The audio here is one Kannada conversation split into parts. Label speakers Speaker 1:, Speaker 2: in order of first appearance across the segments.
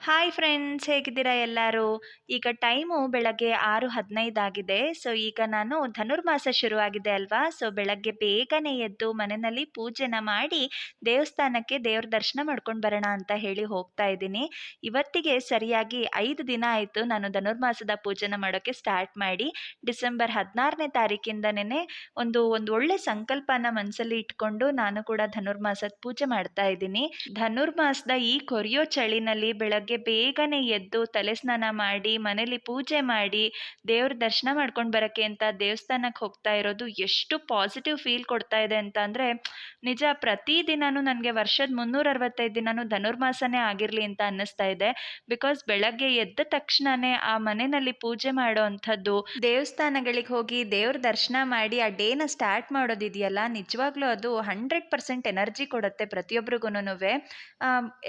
Speaker 1: ಹಾಯ್ ಫ್ರೆಂಡ್ಸ್ ಹೇಗಿದ್ದೀರಾ ಎಲ್ಲರೂ? ಈಗ ಟೈಮು ಬೆಳಗ್ಗೆ ಆರು ಹದಿನೈದಾಗಿದೆ ಸೊ ಈಗ ನಾನು ಧನುರ್ಮಾಸ ಶುರುವಾಗಿದೆ ಅಲ್ವಾ? ಸೊ ಬೆಳಗ್ಗೆ ಬೇಗನೆ ಎದ್ದು ಮನೆಯಲ್ಲಿ ಪೂಜೆನ ಮಾಡಿ ದೇವಸ್ಥಾನಕ್ಕೆ ದೇವ್ರ ದರ್ಶನ ಮಾಡ್ಕೊಂಡು ಬರೋಣ ಅಂತ ಹೇಳಿ ಹೋಗ್ತಾ ಇದ್ದೀನಿ. ಇವತ್ತಿಗೆ ಸರಿಯಾಗಿ ಐದು ದಿನ ಆಯಿತು ನಾನು ಧನುರ್ಮಾಸದ ಪೂಜೆನ ಮಾಡೋಕ್ಕೆ ಸ್ಟಾರ್ಟ್ ಮಾಡಿ. ಡಿಸೆಂಬರ್ ಹದಿನಾರನೇ ತಾರೀಕಿಂದನೇ ಒಂದು ಒಂದು ಒಳ್ಳೆ ಸಂಕಲ್ಪನ ಮನಸ್ಸಲ್ಲಿ ಇಟ್ಕೊಂಡು ನಾನು ಕೂಡ ಧನುರ್ಮಾಸದ ಪೂಜೆ ಮಾಡ್ತಾ ಇದ್ದೀನಿ. ಧನುರ್ಮಾಸದ ಈ ಕೊರಿಯೋ ಚಳಿನಲ್ಲಿ ಬೆಳಗ್ಗೆ ಬೇಗನೆ ಎದ್ದು ತಲೆ ಸ್ನಾನ ಮಾಡಿ, ಮನೇಲಿ ಪೂಜೆ ಮಾಡಿ, ದೇವ್ರ ದರ್ಶನ ಮಾಡ್ಕೊಂಡು ಬರೋಕ್ಕೆ ಅಂತ ದೇವಸ್ಥಾನಕ್ಕೆ ಹೋಗ್ತಾ ಇರೋದು ಎಷ್ಟು ಪಾಸಿಟಿವ್ ಫೀಲ್ ಕೊಡ್ತಾ ಇದೆ ಅಂತ ಅಂದರೆ, ನಿಜ ಪ್ರತಿದಿನನೂ ನನಗೆ ವರ್ಷದ ಮುನ್ನೂರ ಅರವತ್ತೈದು ದಿನಾನು ಧನುರ್ಮಾಸನೇ ಆಗಿರಲಿ ಅಂತ ಅನ್ನಿಸ್ತಾ ಇದೆ. ಬಿಕಾಸ್ ಬೆಳಗ್ಗೆ ಎದ್ದ ತಕ್ಷಣನೇ ಆ ಮನೆಯಲ್ಲಿ ಪೂಜೆ ಮಾಡೋ ಅಂಥದ್ದು, ದೇವಸ್ಥಾನಗಳಿಗೆ ಹೋಗಿ ದೇವ್ರ ದರ್ಶನ ಮಾಡಿ ಆ ಡೇನ ಸ್ಟಾರ್ಟ್ ಮಾಡೋದಿದೆಯಲ್ಲ, ನಿಜವಾಗ್ಲೂ ಅದು ಹಂಡ್ರೆಡ್ ಪರ್ಸೆಂಟ್ ಎನರ್ಜಿ ಕೊಡುತ್ತೆ ಪ್ರತಿಯೊಬ್ಬರಿಗೂ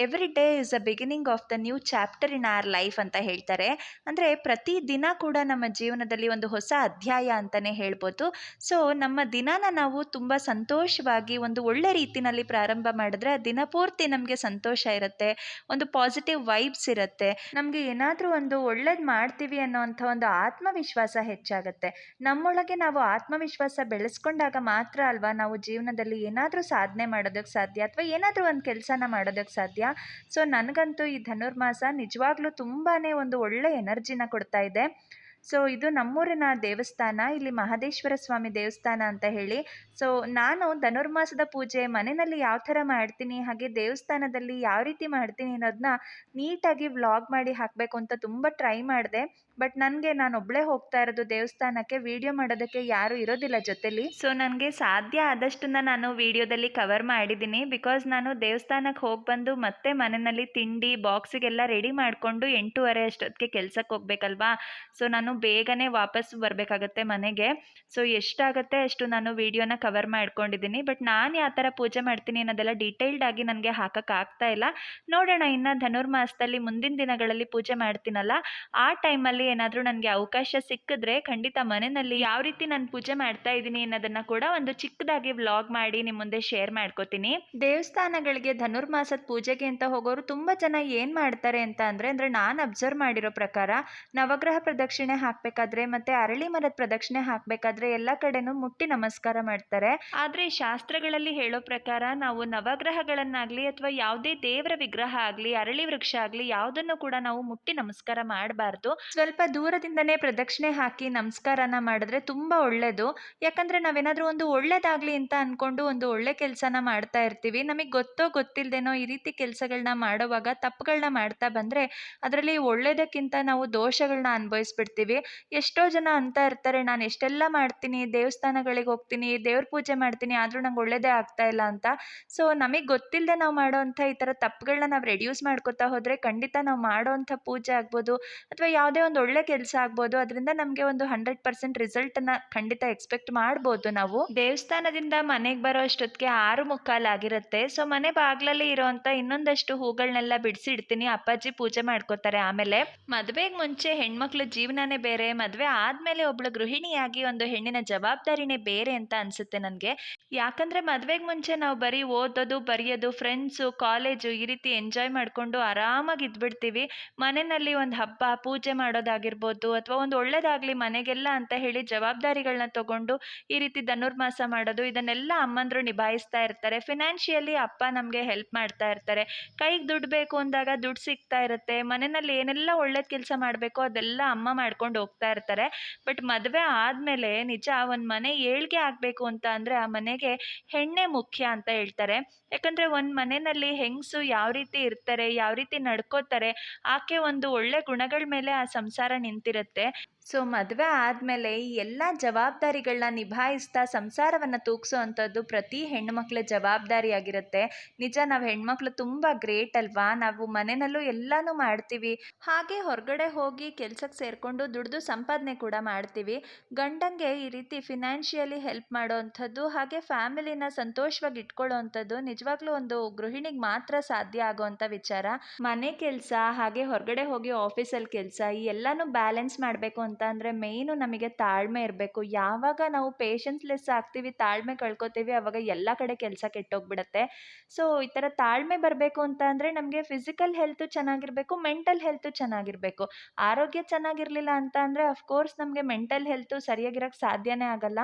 Speaker 1: every day is a beginning of the new chapter in our life ಅಂತ ಹೇಳ್ತಾರೆ. ಅಂದರೆ ಪ್ರತಿ ದಿನ ಕೂಡ ನಮ್ಮ ಜೀವನದಲ್ಲಿ ಒಂದು ಹೊಸ ಅಧ್ಯಾಯ ಅಂತಲೇ ಹೇಳ್ಬೋದು. ಸೊ ನಮ್ಮ ದಿನಾನ ನಾವು ತುಂಬ ಸಂತೋಷವಾಗಿ ಒಂದು ಒಳ್ಳೆ ರೀತಿಯಲ್ಲಿ ಪ್ರಾರಂಭ ಮಾಡಿದ್ರೆ ದಿನಪೂರ್ತಿ ದಿನ ಪೂರ್ತಿ ನಮಗೆ ಸಂತೋಷ ಇರುತ್ತೆ, ಒಂದು ಪಾಸಿಟಿವ್ ವೈಬ್ಸ್ ಇರುತ್ತೆ. ನಮಗೆ ಏನಾದರೂ ಒಂದು ಒಳ್ಳೇದು ಮಾಡ್ತೀವಿ ಅನ್ನೋವಂಥ ಒಂದು ಆತ್ಮವಿಶ್ವಾಸ ಹೆಚ್ಚಾಗುತ್ತೆ. ನಮ್ಮೊಳಗೆ ನಾವು ಆತ್ಮವಿಶ್ವಾಸ ಬೆಳೆಸ್ಕೊಂಡಾಗ ಮಾತ್ರ ಅಲ್ವಾ ನಾವು ಜೀವನದಲ್ಲಿ ಏನಾದರೂ ಸಾಧನೆ ಮಾಡೋದಕ್ಕೆ ಸಾಧ್ಯ ಅಥವಾ ಏನಾದರೂ ಒಂದು ಕೆಲಸನ ಮಾಡೋದಕ್ಕೆ ಸಾಧ್ಯ? ಸೊ ನನಗಂತೂ ಈ ಧನುರ್ಮಾಸ ನಿಜವಾಗ್ಲೂ ತುಂಬಾ ಒಂದು ಒಳ್ಳೆ ಎನರ್ಜಿನ ಕೊಡ್ತಾ ಇದೆ. ಸೊ ಇದು ನಮ್ಮೂರಿನ ದೇವಸ್ಥಾನ, ಇಲ್ಲಿ ಮಹದೇಶ್ವರ ಸ್ವಾಮಿ ದೇವಸ್ಥಾನ ಅಂತ ಹೇಳಿ. ಸೊ ನಾನು ಧನುರ್ಮಾಸದ ಪೂಜೆ, ಮನೆಯಲ್ಲಿ ಯಾವ ಥರ ಮಾಡ್ತೀನಿ, ಹಾಗೆ ದೇವಸ್ಥಾನದಲ್ಲಿ ಯಾವ ರೀತಿ ಮಾಡ್ತೀನಿ ಅನ್ನೋದನ್ನ ನೀಟಾಗಿ ವ್ಲಾಗ್ ಮಾಡಿ ಹಾಕಬೇಕು ಅಂತ ತುಂಬ ಟ್ರೈ ಮಾಡಿದೆ. ಬಟ್ ನನಗೆ, ನಾನು ಒಬ್ಬಳೇ ಹೋಗ್ತಾ ಇರೋದು ದೇವಸ್ಥಾನಕ್ಕೆ, ವಿಡಿಯೋ ಮಾಡೋದಕ್ಕೆ ಯಾರೂ ಇರೋದಿಲ್ಲ ಜೊತೆಲಿ. ಸೊ ನನಗೆ ಸಾಧ್ಯ ಆದಷ್ಟನ್ನ ನಾನು ವಿಡಿಯೋದಲ್ಲಿ ಕವರ್ ಮಾಡಿದ್ದೀನಿ. ಬಿಕಾಸ್ ನಾನು ದೇವಸ್ಥಾನಕ್ಕೆ ಹೋಗಿ ಬಂದು ಮತ್ತೆ ಮನೆಯಲ್ಲಿ ತಿಂಡಿ, ಬಾಕ್ಸಿಗೆಲ್ಲ ರೆಡಿ ಮಾಡಿಕೊಂಡು ಎಂಟೂವರೆ ಅಷ್ಟೊತ್ತಿಗೆ ಕೆಲಸಕ್ಕೆ ಹೋಗ್ಬೇಕಲ್ವಾ? ಸೊ ನಾನು ಬೇಗನೆ ವಾಪಸ್ ಬರಬೇಕಾಗತ್ತೆ ಮನೆಗೆ. ಸೊ ಎಷ್ಟಾಗತ್ತೆ ಅಷ್ಟು ನಾನು ವಿಡಿಯೋನ ಕವರ್ ಮಾಡ್ಕೊಂಡಿದ್ದೀನಿ. ಬಟ್ ನಾನು ಯಾವ ಥರ ಪೂಜೆ ಮಾಡ್ತೀನಿ ಅನ್ನೋದೆಲ್ಲ ಡೀಟೇಲ್ಡ್ ಆಗಿ ನನಗೆ ಹಾಕೋಕ್ಕಾಗ್ತಾ ಇಲ್ಲ. ನೋಡೋಣ, ಇನ್ನು ಧನುರ್ಮಾಸದಲ್ಲಿ ಮುಂದಿನ ದಿನಗಳಲ್ಲಿ ಪೂಜೆ ಮಾಡ್ತೀನಲ್ಲ, ಆ ಟೈಮಲ್ಲಿ ಏನಾದರೂ ನನಗೆ ಅವಕಾಶ ಸಿಕ್ಕಿದ್ರೆ ಖಂಡಿತ ಮನೆಯಲ್ಲಿ ಯಾವ ರೀತಿ ನಾನು ಪೂಜೆ ಮಾಡ್ತಾ ಇದ್ದೀನಿ ಅನ್ನೋದನ್ನು ಕೂಡ ಒಂದು ಚಿಕ್ಕದಾಗಿ ವ್ಲಾಗ್ ಮಾಡಿ ನಿಮ್ಮ ಮುಂದೆ ಶೇರ್ ಮಾಡ್ಕೋತೀನಿ. ದೇವಸ್ಥಾನಗಳಿಗೆ ಧನುರ್ಮಾಸದ ಪೂಜೆಗೆ ಅಂತ ಹೋಗೋರು ತುಂಬ ಜನ ಏನು ಮಾಡ್ತಾರೆ ಅಂತ ಅಂದರೆ ಅಂದರೆ ನಾನು ಅಬ್ಸರ್ವ್ ಮಾಡಿರೋ ಪ್ರಕಾರ ನವಗ್ರಹ ಪ್ರದಕ್ಷಿಣೆ ಹಾಕಬೇಕಾದ್ರೆ ಮತ್ತೆ ಅರಳಿ ಮರದ ಪ್ರದಕ್ಷಿಣೆ ಹಾಕಬೇಕಾದ್ರೆ ಎಲ್ಲ ಕಡೆನೂ ಮುಟ್ಟಿ ನಮಸ್ಕಾರ ಮಾಡ್ತಾರೆ. ಆದ್ರೆ ಶಾಸ್ತ್ರಗಳಲ್ಲಿ ಹೇಳೋ ಪ್ರಕಾರ ನಾವು ನವಗ್ರಹಗಳನ್ನಾಗ್ಲಿ ಅಥವಾ ಯಾವುದೇ ದೇವರ ವಿಗ್ರಹ ಆಗಲಿ ಅರಳಿ ವೃಕ್ಷ ಆಗಲಿ ಯಾವುದನ್ನು ಕೂಡ ನಾವು ಮುಟ್ಟಿ ನಮಸ್ಕಾರ ಮಾಡಬಾರ್ದು. ಸ್ವಲ್ಪ ದೂರದಿಂದನೇ ಪ್ರದಕ್ಷಿಣೆ ಹಾಕಿ ನಮಸ್ಕಾರನ ಮಾಡಿದ್ರೆ ತುಂಬಾ ಒಳ್ಳೇದು. ಯಾಕಂದ್ರೆ ನಾವೇನಾದರೂ ಒಂದು ಒಳ್ಳೇದಾಗ್ಲಿ ಅಂತ ಅಂದ್ಕೊಂಡು ಒಂದು ಒಳ್ಳೆ ಕೆಲಸನ ಮಾಡ್ತಾ ಇರ್ತೀವಿ. ನಮಗೆ ಗೊತ್ತೋ ಗೊತ್ತಿಲ್ಲದೇನೋ ಈ ರೀತಿ ಕೆಲಸಗಳನ್ನ ಮಾಡೋವಾಗ ತಪ್ಪುಗಳನ್ನ ಮಾಡ್ತಾ ಬಂದ್ರೆ ಅದರಲ್ಲಿ ಒಳ್ಳೇದಕ್ಕಿಂತ ನಾವು ದೋಷಗಳನ್ನ ಅನುಭವಿಸ್ಬಿಡ್ತೀವಿ. ಎಷ್ಟೋ ಜನ ಅಂತ ಇರ್ತಾರೆ, ನಾನು ಎಷ್ಟೆಲ್ಲ ಮಾಡ್ತೀನಿ, ದೇವಸ್ಥಾನಗಳಿಗೆ ಹೋಗ್ತೀನಿ, ದೇವ್ರ ಪೂಜೆ ಮಾಡ್ತೀನಿ, ಆದರೂ ನಂಗೆ ಒಳ್ಳೇದೇ ಆಗ್ತಾ ಇಲ್ಲ ಅಂತ. ಸೊ, ನಮಗೆ ಗೊತ್ತಿಲ್ಲದೆ ನಾವು ಮಾಡೋವಂಥ ಈ ಥರ ತಪ್ಪುಗಳನ್ನ ನಾವು ರೆಡ್ಯೂಸ್ ಮಾಡ್ಕೋತಾ ಹೋದರೆ ಖಂಡಿತ ನಾವು ಮಾಡೋವಂಥ ಪೂಜೆ ಆಗ್ಬೋದು, ಅಥವಾ ಯಾವುದೇ ಒಂದು ಒಳ್ಳೆ ಕೆಲಸ ಆಗ್ಬೋದು, ಅದರಿಂದ ನಮಗೆ ಒಂದು ಹಂಡ್ರೆಡ್ ಪರ್ಸೆಂಟ್ ರಿಸಲ್ಟನ್ನು ಖಂಡಿತ ಎಕ್ಸ್ಪೆಕ್ಟ್ ಮಾಡ್ಬೋದು ನಾವು. ದೇವಸ್ಥಾನದಿಂದ ಮನೆಗೆ ಬರೋ ಅಷ್ಟೊತ್ತಿಗೆ ಆರು ಮುಕ್ಕಾಲು ಆಗಿರುತ್ತೆ. ಸೊ, ಮನೆ ಬಾಗ್ಲಲ್ಲಿ ಇರೋವಂಥ ಇನ್ನೊಂದಷ್ಟು ಹೂಗಳನ್ನೆಲ್ಲ ಬಿಡಿಸಿ ಇಡ್ತೀನಿ ಅಪ್ಪಾಜಿ ಪೂಜೆ ಮಾಡ್ಕೋತಾರೆ ಆಮೇಲೆ. ಮದುವೆಗೆ ಮುಂಚೆ ಹೆಣ್ಮಕ್ಳು ಜೀವನನೇ ಬೇರೆ, ಮದುವೆ ಆದಮೇಲೆ ಒಬ್ಳು ಗೃಹಿಣಿಯಾಗಿ ಒಂದು ಹೆಣ್ಣಿನ ಜವಾಬ್ದಾರಿನೇ ಬೇರೆ ಅಂತ ಅನ್ಸುತ್ತೆ ನನಗೆ. ಯಾಕಂದ್ರೆ ಮದುವೆಗೆ ಮುಂಚೆ ನಾವು ಬರೀ ಓದೋದು, ಬರೆಯೋದು ಫ್ರೆಂಡ್ಸು ಕಾಲೇಜು ಈ ರೀತಿ ಎಂಜಾಯ್ ಮಾಡಿಕೊಂಡು ಆರಾಮಾಗಿ ಇದ್ಬಿಡ್ತೀವಿ. ಮನೆಯಲ್ಲಿ ಒಂದು ಹಬ್ಬ, ಪೂಜೆ ಮಾಡೋದಾಗಿರ್ಬೋದು ಅಥವಾ ಒಂದು ಒಳ್ಳೇದಾಗಲಿ ಮನೆಗೆಲ್ಲ ಅಂತ ಹೇಳಿ ಜವಾಬ್ದಾರಿಗಳನ್ನ ತಗೊಂಡು ಈ ರೀತಿ ಧನುರ್ಮಾಸ ಮಾಡೋದು, ಇದನ್ನೆಲ್ಲ ಅಮ್ಮಂದ್ರು ನಿಭಾಯಿಸ್ತಾ ಇರ್ತಾರೆ. ಫಿನಾನ್ಷಿಯಲಿ ಅಪ್ಪ ನಮಗೆ ಹೆಲ್ಪ್ ಮಾಡ್ತಾ ಇರ್ತಾರೆ. ಕೈಗೆ ದುಡ್ಡು ಬೇಕು ಅಂದಾಗ ದುಡ್ಡು ಸಿಗ್ತಾ ಇರುತ್ತೆ. ಮನೆಯಲ್ಲಿ ಏನೆಲ್ಲ ಒಳ್ಳೇದು ಕೆಲಸ ಮಾಡಬೇಕು ಅದೆಲ್ಲ ಅಮ್ಮ ಮಾಡ್ಕೊಂಡು ಹೋಗ್ತಾ ಇರ್ತಾರೆ. ಬಟ್ ಮದುವೆ ಆದಮೇಲೆ ನಿಜ ಒಂದು ಮನೆ ಏಳ್ಗೆ ಆಗಬೇಕು ಅಂತ ಅಂದರೆ ಆ ಮನೆಗೆ ಹೆಣ್ಣೆ ಮುಖ್ಯ ಅಂತ ಹೇಳ್ತಾರೆ. ಯಾಕಂದರೆ ಒಂದು ಮನೆಯಲ್ಲಿ ಹೆಂಗಸು ಯಾವ ರೀತಿ ಇರ್ತಾರೆ, ಯಾವ ರೀತಿ ನಡ್ಕೋತಾರೆ, ಆಕೆ ಒಂದು ಒಳ್ಳೆ ಗುಣಗಳ ಮೇಲೆ ಆ ಸಂಸಾರ ನಿಂತಿರುತ್ತೆ. ಸೊ ಮದುವೆ ಆದಮೇಲೆ ಈ ಎಲ್ಲ ಜವಾಬ್ದಾರಿಗಳನ್ನ ನಿಭಾಯಿಸ್ತಾ ಸಂಸಾರವನ್ನು ತೂಗಿಸೋ ಅಂಥದ್ದು ಪ್ರತಿ ಹೆಣ್ಣುಮಕ್ಳ ಜವಾಬ್ದಾರಿಯಾಗಿರುತ್ತೆ. ನಿಜ ನಾವು ಹೆಣ್ಮಕ್ಳು ತುಂಬ ಗ್ರೇಟ್ ಅಲ್ವಾ? ನಾವು ಮನೆಯಲ್ಲೂ ಎಲ್ಲನೂ ಮಾಡ್ತೀವಿ. ಹಾಗೆ ಹೊರಗಡೆ ಹೋಗಿ ಕೆಲಸಕ್ಕೆ ಸೇರಿಕೊಂಡು ದುಡ್ದು ಸಂಪಾದನೆ ಕೂಡ ಮಾಡ್ತೀವಿ. ಗಂಡಂಗೆ ಈ ರೀತಿ ಫಿನಾನ್ಷಿಯಲಿ ಹೆಲ್ಪ್ ಮಾಡೋ ಅಂಥದ್ದು ಹಾಗೆ ಫ್ಯಾಮಿಲಿನ ಸಂತೋಷವಾಗಿ ಇಟ್ಕೊಳ್ಳೋ ಅಂಥದ್ದು ನಿಜವಾಗ್ಲೂ ಒಂದು ಗೃಹಿಣಿಗೆ ಮಾತ್ರ ಸಾಧ್ಯ ಆಗೋವಂಥ ವಿಚಾರ. ಮನೆ ಕೆಲಸ, ಹಾಗೆ ಹೊರಗಡೆ ಹೋಗಿ ಆಫೀಸಲ್ಲಿ ಕೆಲಸ, ಈ ಎಲ್ಲನೂ ಬ್ಯಾಲೆನ್ಸ್ ಮಾಡಬೇಕು ಅಂತ ಅಂದರೆ ಮೇಯ್ನು ನಮಗೆ ತಾಳ್ಮೆ ಇರಬೇಕು. ಯಾವಾಗ ನಾವು ಪೇಷನ್ಸ್‌ಲೆಸ್ ಆಗ್ತೀವಿ, ತಾಳ್ಮೆ ಕಳ್ಕೊತೀವಿ ಆವಾಗ ಎಲ್ಲ ಕಡೆ ಕೆಲಸ ಕೆಟ್ಟೋಗ್ಬಿಡತ್ತೆ. ಸೊ ಈ ಥರ ತಾಳ್ಮೆ ಬರಬೇಕು ಅಂತ ಅಂದರೆ ನಮಗೆ ಫಿಸಿಕಲ್ ಹೆಲ್ತು ಚೆನ್ನಾಗಿರಬೇಕು ಮೆಂಟಲ್ ಹೆಲ್ತು ಚೆನ್ನಾಗಿರಬೇಕು. ಆರೋಗ್ಯ ಚೆನ್ನಾಗಿರಲಿಲ್ಲ ಅಂತ ಅಂದರೆ ಅಫ್ಕೋರ್ಸ್ ನಮಗೆ ಮೆಂಟಲ್ ಹೆಲ್ತು ಸರಿಯಾಗಿರಕ್ಕೆ ಸಾಧ್ಯನೇ ಆಗಲ್ಲ.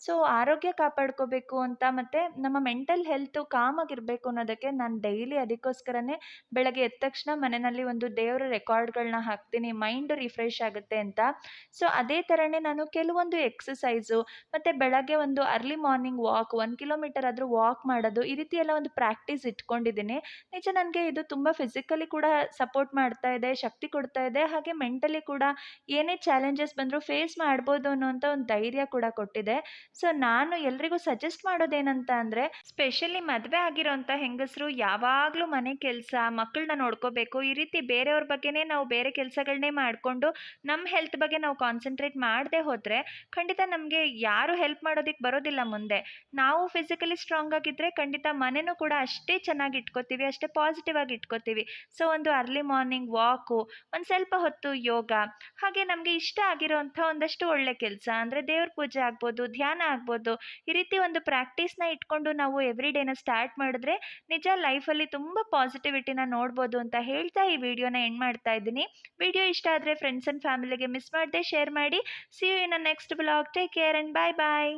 Speaker 1: ಸೊ ಆರೋಗ್ಯ ಕಾಪಾಡ್ಕೋಬೇಕು ಅಂತ ಮತ್ತು ನಮ್ಮ ಮೆಂಟಲ್ ಹೆಲ್ತು ಕಾಮಾಗಿರಬೇಕು ಅನ್ನೋದಕ್ಕೆ ನಾನು ಡೈಲಿ ಅದಕ್ಕೋಸ್ಕರನೇ ಬೆಳಗ್ಗೆ ಎದ್ದ ತಕ್ಷಣ ಮನೆಯಲ್ಲಿ ಒಂದು ದೇವರ ರೆಕಾರ್ಡ್ಗಳನ್ನ ಹಾಕ್ತೀನಿ ಮೈಂಡ್ ರಿಫ್ರೆಶ್ ಆಗುತ್ತೆ ಅಂತ. ಸೊ ಅದೇ ಥರನೇ ನಾನು ಕೆಲವೊಂದು ಎಕ್ಸಸೈಸು ಮತ್ತು ಬೆಳಗ್ಗೆ ಒಂದು ಅರ್ಲಿ ಮಾರ್ನಿಂಗ್ ವಾಕ್ ಒಂದು ಕಿಲೋಮೀಟರ್ ಆದರೂ ವಾಕ್ ಮಾಡೋದು, ಈ ರೀತಿ ಎಲ್ಲ ಒಂದು ಪ್ರಾಕ್ಟೀಸ್ ಇಟ್ಕೊಂಡಿದ್ದೀನಿ. ನಿಜ ನನಗೆ ಇದು ತುಂಬ ಫಿಸಿಕಲಿ ಕೂಡ ಸಪೋರ್ಟ್ ಮಾಡ್ತಾ ಇದೆ, ಶಕ್ತಿ ಕೊಡ್ತಾ ಇದೆ, ಹಾಗೆ ಮೆಂಟಲಿ ಕೂಡ ಏನೇ ಚಾಲೆಂಜಸ್ ಬಂದರೂ ಫೇಸ್ ಮಾಡ್ಬೋದು ಅನ್ನೋಂಥ ಒಂದು ಧೈರ್ಯ ಕೂಡ ಕೊಟ್ಟಿದೆ. ಸೊ ನಾನು ಎಲ್ರಿಗೂ ಸಜೆಸ್ಟ್ ಮಾಡೋದೇನಂತ ಅಂದರೆ ಸ್ಪೆಷಲಿ ಮದುವೆ ಆಗಿರೋಂಥ ಹೆಂಗಸರು ಯಾವಾಗಲೂ ಮನೆ ಕೆಲಸ ಮಕ್ಕಳನ್ನ ನೋಡ್ಕೋಬೇಕು, ಈ ರೀತಿ ಬೇರೆಯವ್ರ ಬಗ್ಗೆನೇ ನಾವು ಬೇರೆ ಕೆಲಸಗಳನ್ನೇ ಮಾಡಿಕೊಂಡು ನಮ್ಮ ಹೆಲ್ತ್ ಬಗ್ಗೆ ನಾವು ಕಾನ್ಸಂಟ್ರೇಟ್ ಮಾಡದೆ ಹೋದರೆ ಖಂಡಿತ ನಮಗೆ ಯಾರು ಹೆಲ್ಪ್ ಮಾಡೋದಕ್ಕೆ ಬರೋದಿಲ್ಲ ಮುಂದೆ. ನಾವು ಫಿಸಿಕಲಿ ಸ್ಟ್ರಾಂಗ್ ಆಗಿದ್ದರೆ ಖಂಡಿತ ಮನೆಯೂ ಕೂಡ ಅಷ್ಟೇ ಚೆನ್ನಾಗಿ ಇಟ್ಕೋತೀವಿ, ಅಷ್ಟೇ ಪಾಸಿಟಿವ್ ಆಗಿ ಇಟ್ಕೋತೀವಿ. ಸೊ ಒಂದು ಅರ್ಲಿ ಮಾರ್ನಿಂಗ್ ವಾಕು ಒಂದು ಸ್ವಲ್ಪ ಹೊತ್ತು ಯೋಗ, ಹಾಗೆ ನಮಗೆ ಇಷ್ಟ ಆಗಿರೋಂಥ ಒಂದಷ್ಟು ಒಳ್ಳೆ ಕೆಲಸ. ಅಂದರೆ ದೇವ್ರ ಪೂಜೆ ಆಗ್ಬೋದು, ಧ್ಯಾನ ಆಗ್ಬೋದು, ಈ ರೀತಿ ಒಂದು ಪ್ರಾಕ್ಟೀಸ್ನ ಇಟ್ಕೊಂಡು ನಾವು ಎವ್ರಿ ಡೇನ ಸ್ಟಾರ್ಟ್ ಮಾಡಿದ್ರೆ ನಿಜ ಲೈಫಲ್ಲಿ ತುಂಬ ಪಾಸಿಟಿವಿಟಿನ ನೋಡ್ಬೋದು ಅಂತ ಹೇಳ್ತಾ ಈ ವಿಡಿಯೋನ ಎಂಡ್ ಮಾಡ್ತಾ ಇದ್ದೀನಿ. ವಿಡಿಯೋ ಇಷ್ಟ ಆದರೆ ಫ್ರೆಂಡ್ಸ್ ಆ್ಯಂಡ್ ಫ್ಯಾಮಿಲಿಗೆ ಮಿಸ್ ಮಾಡದೆ ಶೇರ್ ಮಾಡಿ. See you in next blog take care and bye bye